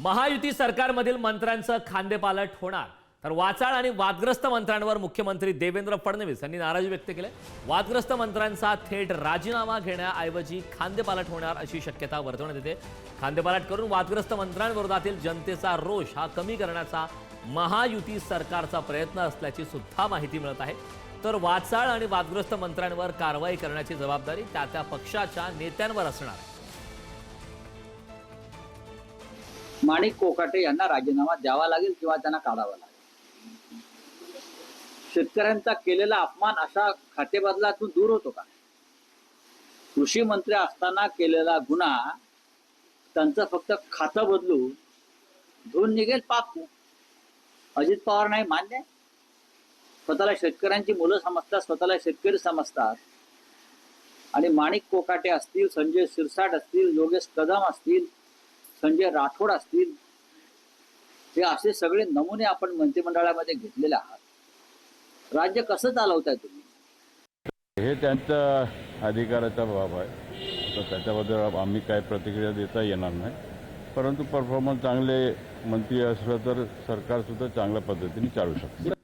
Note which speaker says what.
Speaker 1: महायुती सरकारमधील मंत्र्यांचं खांदेपालट होणार. तर वाचाळ आणि वादग्रस्त मंत्र्यांवर मुख्यमंत्री देवेंद्र फडणवीस यांनी नाराजी व्यक्त केली. वादग्रस्त मंत्र्यांचा थेट राजीनामा घेण्याऐवजी खांदेपालट होणार अशी शक्यता वर्तवण्यात येते. खांदेपालट करून वादग्रस्त मंत्र्यांविरोधातील जनतेचा रोष हा कमी करण्याचा महायुती सरकारचा प्रयत्न असल्याची सुद्धा माहिती मिळत आहे. तर वाचाळ आणि वादग्रस्त मंत्र्यांवर कारवाई करण्याची जबाबदारी त्या त्या पक्षाच्या नेत्यांवर असणार आहे.
Speaker 2: माणिक कोकाटे यांना राजीनामा द्यावा लागेल किंवा त्यांना काढावा लागेल. शेतकऱ्यांचा केलेला अपमान अशा खातेबदलातून दूर होतो का? कृषी मंत्री असताना केलेला गुन्हा त्यांचं फक्त खातं बदलून धुवून निघेल पाप अजित पवार नाही मान्य स्वतःला शेतकऱ्यांची मुलं समजतात स्वतःला शेतकरी समजतात. आणि माणिक कोकाटे असतील संजय शिरसाट असतील योगेश कदम असतील संजय राठोड असतील हे असे सगळे नमुने आपण मंत्रिमंडळामध्ये घेतलेले आहात. राज्य कसं चालवताय तुम्ही?
Speaker 3: हे त्यांच्या अधिकाराचा बाब आहे. तर त्याच्याबद्दल आम्ही काय प्रतिक्रिया देता येणार नाही. परंतु परफॉर्मन्स चांगले मंत्री असलं तर सरकारसुद्धा चांगल्या पद्धतीने चालू शकते.